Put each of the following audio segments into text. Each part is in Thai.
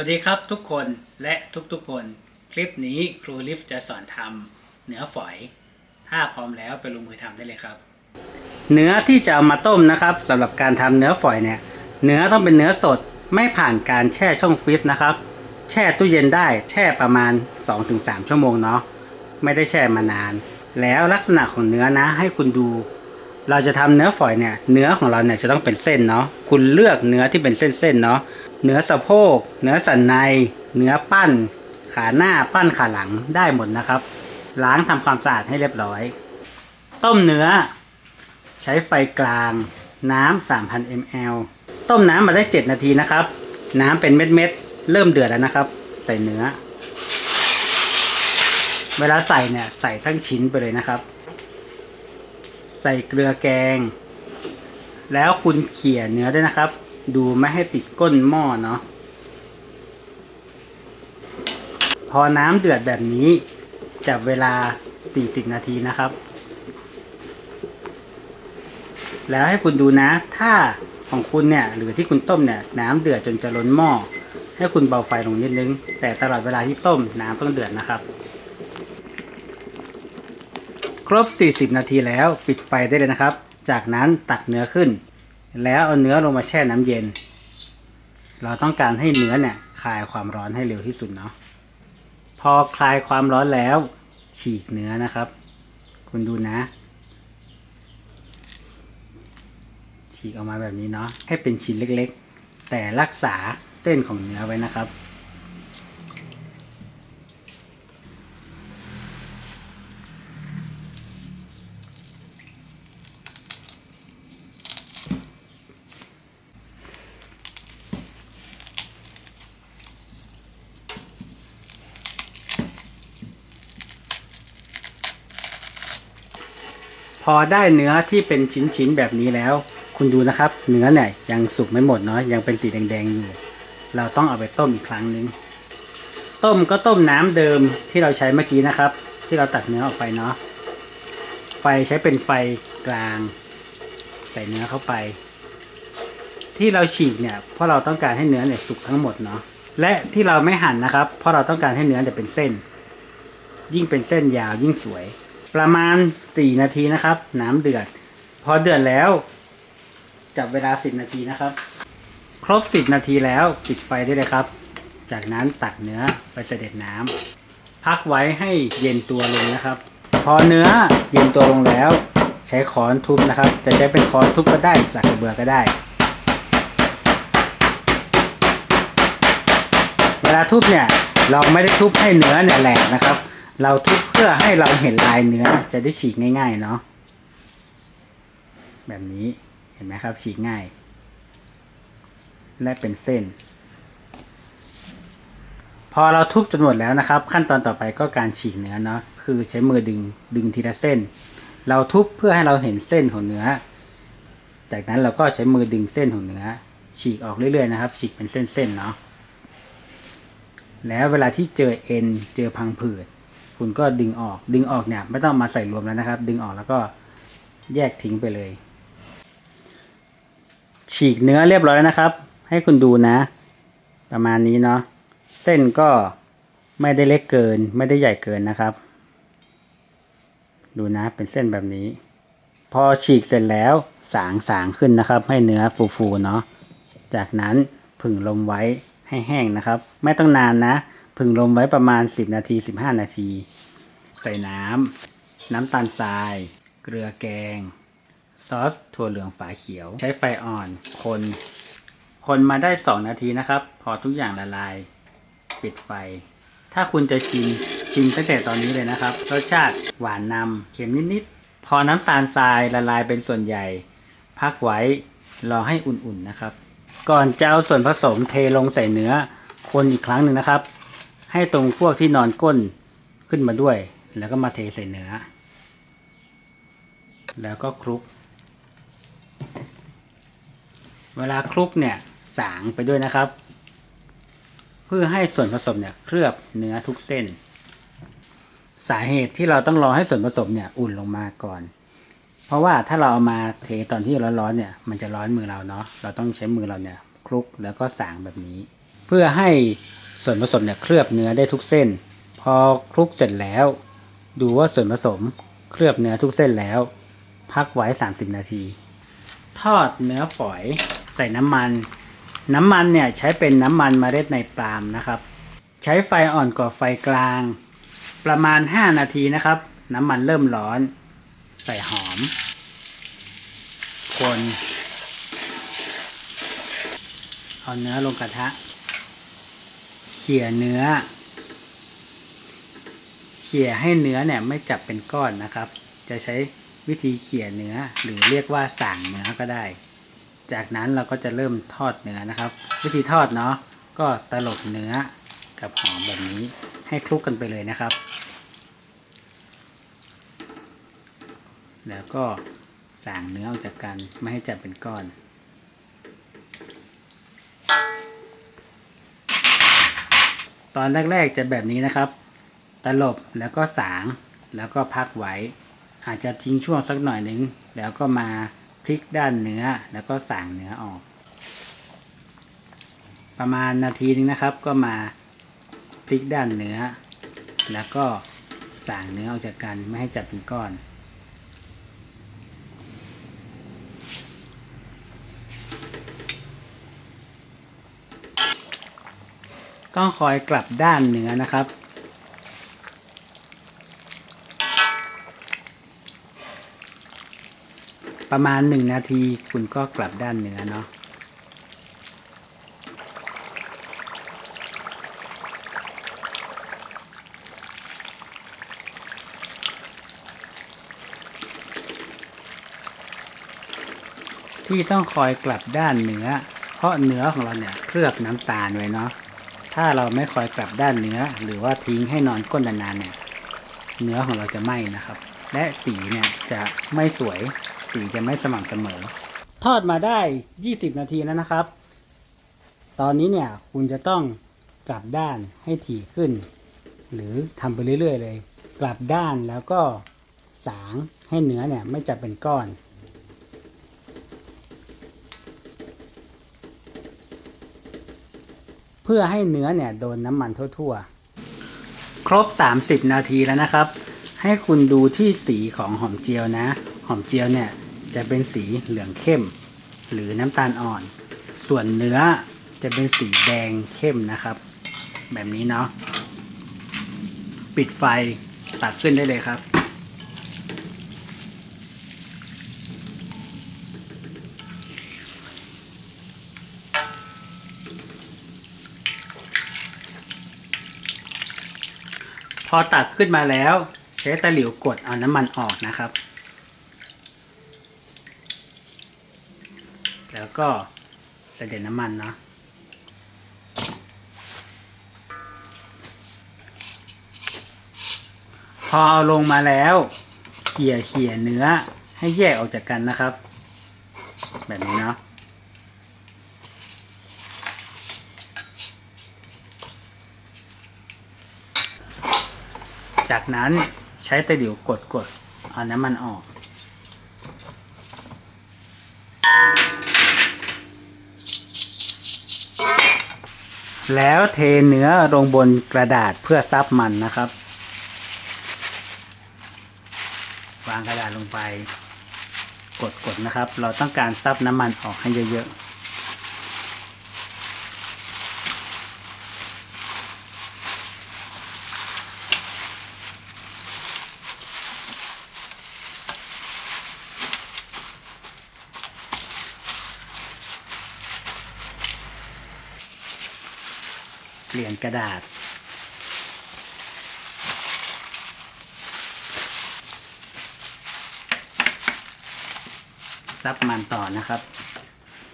วัสดีครับทุกคนและทุกๆคน คลิปนี้ครูลิฟจะสอนทำเนื้อฝอย ถ้าพร้อมแล้วไปลงมือทำได้เลยครับ เนื้อที่จะเอามาต้มนะครับสำหรับการทำเนื้อฝอยเนี่ยเนื้อต้องเป็นเนื้อสดไม่ผ่านการแช่ช่องฟรีซนะครับ แช่ตู้เย็นได้แช่ประมาณ 2-3 ชั่วโมงเนาะไม่ได้แช่มานาน แล้วลักษณะของเนื้อนะให้คุณดู เราจะทำเนื้อฝอยเนี่ยเนื้อของเราเนี่ยจะต้องเป็นเส้นเนาะคุณเลือกเนื้อที่เป็นเส้นๆเนาะ เนื้อสะโพกเนื้อสันในเนื้อปั้น ขาหน้าปั้นขาหลังได้หมดนะครับ ล้างทำความสะอาดให้เรียบร้อย ต้มเนื้อ ใช้ไฟกลาง น้ำ3,000 ml ต้มน้ำมาได้ 7 นาทีนะครับ น้ำเป็นเม็ดๆเริ่มเดือดแล้วนะครับ ใส่เนื้อ เวลาใส่เนี่ยใส่ทั้งชิ้นไปเลยนะครับ ใส่เกลือแกง แล้วคุณเขี่ยเนื้อด้วยนะครับ ดูไม่ให้ติดก้นหม้อเนาะพอน้ำเดือดแบบนี้ จับเวลา 40 นาทีนะครับ แล้วให้คุณดูนะ ถ้าของคุณเนี่ย หรือที่คุณต้มเนี่ย น้ำเดือดจนจะล้นหม้อ ให้คุณเบาไฟลงนิดนึง แต่ตลอดเวลาที่ต้มน้ำต้องเดือดนะครับ ครบ 40 นาทีแล้วปิดไฟได้เลยนะครับ จากนั้นตักเนื้อขึ้น แล้วเอาเนื้อลงมาแช่น้ำเย็น เราต้องการให้เนื้อเนี่ยคลายความร้อนให้เร็วที่สุดเนาะพอคลายความร้อนแล้ว ฉีกเนื้อนะครับ คุณดูนะ ฉีกออกมาแบบนี้เนาะให้เป็นชิ้นเล็กๆ แต่รักษาเส้นของเนื้อไว้นะครับ พอได้เนื้อที่เป็นชิ้นๆแบบนี้แล้ว คุณดูนะครับ เนื้อเนี่ยยังสุกไม่หมดเนาะยังเป็นสีแดงๆอยู่ เราต้องเอาไปต้มอีกครั้งนึง ต้มก็ต้มน้ำเดิมที่เราใช้เมื่อกี้นะครับ ที่เราตัดเนื้อออกไปเนาะไฟใช้เป็นไฟกลาง ใส่เนื้อเข้าไป ที่เราฉีกเนี่ยเพราะเราต้องการให้เนื้อเนี่ยสุกทั้งหมดเนาะและที่เราไม่หั่นนะครับ เพราะเราต้องการให้เนื้อเนี่ยเป็นเส้น ยิ่งเป็นเส้นยาวยิ่งสวย ประมาณ 4 นาทีนะครับ น้ำเดือด พอเดือดแล้ว จับเวลา 10 นาทีนะครับ ครบ 10 นาทีแล้วปิดไฟได้เลยครับ จากนั้นตักเนื้อไปเสด็จน้ำพักไว้ให้เย็นตัวลงนะครับ พอเนื้อเย็นตัวลงแล้ว ใช้ค้อนทุบนะครับ จะใช้เป็นค้อนทุบก็ได้สักกระเบือก็ได้ เวลาทุบเนี่ยเราไม่ได้ทุบให้เนื้อเนี่ยแหลกนะครับ เราทุบเพื่อให้เราเห็นลายเนื้อจะได้ฉีกง่าย ๆ เนาะแบบนี้เห็นไหมครับ ฉีกง่าย และเป็นเส้น พอเราทุบจนหมดแล้วนะครับ ขั้นตอนต่อไปก็การฉีกเนื้อเนาะคือใช้มือดึงดึงทีละเส้น เราทุบเพื่อให้เราเห็นเส้นของเนื้อ จากนั้นเราก็ใช้มือดึงเส้นของเนื้อ ฉีกออกเรื่อยๆนะครับ ฉีกเป็นเส้นๆเนาะแล้วเวลาที่เจอเอ็นเจอพังผืด คุณก็ดึงออกดึงออกเนี่ยไม่ต้องมาใส่รวมแล้วนะครับ ดึงออกแล้วก็แยกทิ้งไปเลย ฉีกเนื้อเรียบร้อยแล้วนะครับ ให้คุณดูนะ ประมาณนี้เนาะเส้นก็ไม่ได้เล็กเกิน ไม่ได้ใหญ่เกินนะครับ ดูนะเป็นเส้นแบบนี้ พอฉีกเสร็จแล้วสางสางขึ้นนะครับ ให้เนื้อฟูๆเนาะจากนั้นผึ่งลมไว้ให้แห้งนะครับ ไม่ต้องนานนะ ผึ่งลมไว้ประมาณ 10 นาที 15 นาที ใส่น้ำ น้ำตาลทราย เกลือแกง ซอสถั่วเหลืองฝาเขียว ใช้ไฟอ่อน คน คนมาได้ 2 นาทีนะครับ พอทุกอย่างละลาย ปิดไฟ ถ้าคุณจะชิม ชิมตั้งแต่ตอนนี้เลยนะครับ รสชาติหวานนำเค็มนิดๆ พอน้ำตาลทรายละลายเป็นส่วนใหญ่ พักไว้ รอให้อุ่นๆนะครับ ก่อนจะเอาส่วนผสมเทลงใส่เนื้อ คนอีกครั้งหนึ่งนะครับ ให้ตรงพวกที่นอนก้นขึ้นมาด้วย แล้วก็มาเทใส่เนื้อ แล้วก็คลุก เวลาคลุกเนี่ยสางไปด้วยนะครับ เพื่อให้ส่วนผสมเนี่ยเคลือบเนื้อทุกเส้น สาเหตุที่เราต้องรอให้ส่วนผสมเนี่ยอุ่นลงมาก่อน เพราะว่าถ้าเราเอามาเทตอนที่ร้อนๆเนี่ยมันจะร้อนมือเราเนาะเราต้องใช้มือเราเนี่ยคลุกแล้วก็สางแบบนี้ เพื่อให้ ส่วนผสมเนี่ยเคลือบเนื้อได้ทุกเส้น พอคลุกเสร็จแล้ว ดูว่าส่วนผสมเคลือบเนื้อทุกเส้นแล้ว พักไว้ 30 นาที ทอดเนื้อฝอยใส่น้ำมัน น้ำมันเนี่ยใช้เป็นน้ำมันมเมล็ดในปาล์มนะครับ ใช้ไฟอ่อนกว่าไฟกลาง ประมาณ 5 นาทีนะครับ น้ำมันเริ่มร้อน ใส่หอม คนเอาเนื้อลงกระทะ ขี่ยเนื้อ เขี่ยให้เนื้อเนี่ยไม่จับเป็นก้อนนะครับ จะใช้วิธีเขี่ยเนื้อหรือเรียกว่าสั่งเนื้อก็ได้ จากนั้นเราก็จะเริ่มทอดเนื้อนะครับ วิธีทอดเนาะก็ตลบเนื้อกับหอมแบบนี้ให้คลุกกันไปเลยนะครับ แล้วก็สั่งเนื้อออกจากกันไม่ให้จับเป็นก้อน ตอนแรกๆจะแบบนี้นะครับ ตลบแล้วก็สางแล้วก็พักไว้ อาจจะทิ้งช่วงสักหน่อยหนึ่งแล้วก็มาพลิกด้านเนื้อแล้วก็สางเนื้อออก ประมาณนาทีนึงนะครับก็มาพลิกด้านเนื้อ แล้วก็สางเนื้อออกจากกันไม่ให้จับเป็นก้อน ต้องคอยกลับด้านเนื้อนะครับ ประมาณหนึ่งนาทีคุณก็กลับด้านเนื้อเนาะที่ต้องคอยกลับด้านเนื้อเพราะเนื้อของเราเนี่ยเคลือบน้ำตาลไว้เนาะ ถ้าเราไม่คอยกลับด้านเนื้อ หรือว่าทิ้งให้นอนก้นนานๆเนี่ย เนื้อของเราจะไหม้นะครับ และสีเนี่ยจะไม่สวย สีจะไม่สม่ำเสมอ ทอดมาได้ 20 นาทีแล้วนะครับ ตอนนี้เนี่ยคุณจะต้องกลับด้านให้ถี่ขึ้น หรือทำไปเรื่อยๆเลย กลับด้านแล้วก็สางให้เนื้อเนี่ยไม่จับเป็นก้อน เพื่อให้เนื้อเนี่ยโดนน้ำมันทั่วๆ ครบ 30 นาทีแล้วนะครับ ให้คุณดูที่สีของหอมเจียวนะ หอมเจียวเนี่ยจะเป็นสีเหลืองเข้ม หรือน้ำตาลอ่อน ส่วนเนื้อจะเป็นสีแดงเข้มนะครับ แบบนี้เนาะปิดไฟตักขึ้นได้เลยครับ พอตักขึ้นมาแล้ว ใช้ตะหลิวกดเอาน้ำมันออกนะครับ แล้วก็เสด็จน้ำมันเนาะพอเอาลงมาแล้วเขี่ยเขี่ยเนื้อให้แยกออกจากกันนะครับ แบบนี้เนาะ จาก นั้นใช้ตะหลิวกดกดเอาน้ำมันออก แล้วเทเนื้อลงบนกระดาษเพื่อซับมันนะครับ วางกระดาษลงไป กดกดนะครับ เราต้องการซับน้ำมันออกให้เยอะๆ เปลี่ยนกระดาษ ซับมันต่อนะครับ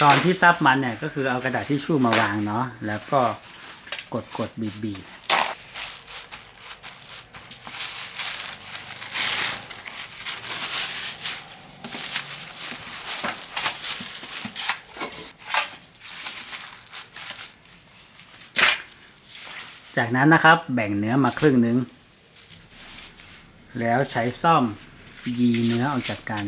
ตอนที่ซับมันเนี่ยก็คือเอากระดาษที่ชู่มาวางเนาะแล้วก็กดกดบีบบีบ จากนั้นนะครับแบ่งเนื้อมาครึ่งนึง แล้วใช้ซ่อมยีเนื้อออกจากกัน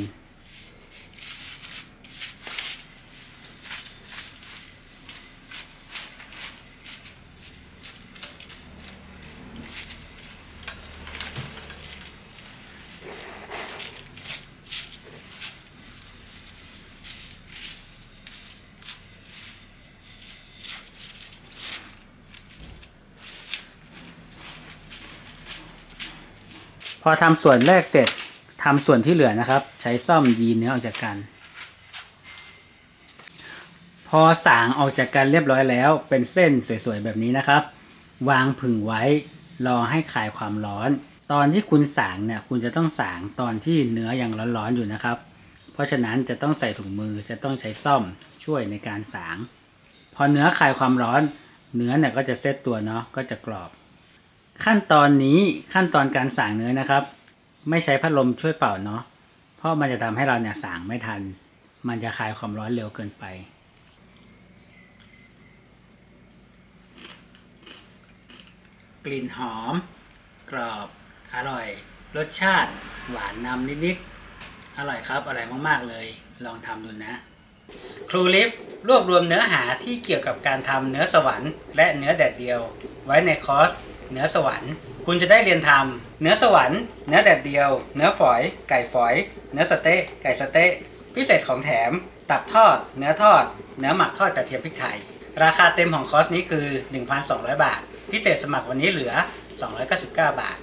พอทำส่วนแรกเสร็จทำส่วนที่เหลือนะครับ ใช้ซ่อมยีนเนื้อออกจากกัน พอสางออกจากกันเรียบร้อยแล้ว เป็นเส้นสวยๆแบบนี้นะครับ วางผึ่งไว้รอให้คลายความร้อน ตอนที่คุณสางเนี่ยคุณจะต้องสางตอนที่เนื้อยังร้อนๆอยู่นะครับ เพราะฉะนั้นจะต้องใส่ถุงมือจะต้องใช้ซ่อมช่วยในการสาง พอเนื้อคลายความร้อน เนื้อเนี่ยก็จะเซตตัวเนาะก็จะกรอบ ขั้นตอนนี้ขั้นตอนการสางเนื้อนะครับ ไม่ใช้พัดลมช่วยเป่าเนาะเพราะมันจะทำให้เราเนี่ยสางไม่ทัน มันจะคลายความร้อนเร็วเกินไปกลิ่นหอม กรอบ อร่อย รสชาติ หวานนำนิดๆ อร่อยครับ อร่อยมากๆเลย ลองทำดูนะ ครูลิฟรวบรวมเนื้อหาที่เกี่ยวกับการทำเนื้อสวรรค์และเนื้อแดดเดียว ไว้ในคอร์ส เนื้อสวรรค์ คุณจะได้เรียนทำเนื้อสวรรค์ เนื้อแดดเดียว เนื้อฝอย ไก่ฝอย เนื้อสเต๊ะ ไก่สเต๊ะ พิเศษของแถม ตับทอด เนื้อทอด เนื้อหมักทอดกระเทียมพริกไทย ราคาเต็มของคอร์สนี้คือ 1,200 บาท พิเศษสมัครวันนี้เหลือ 299 บาท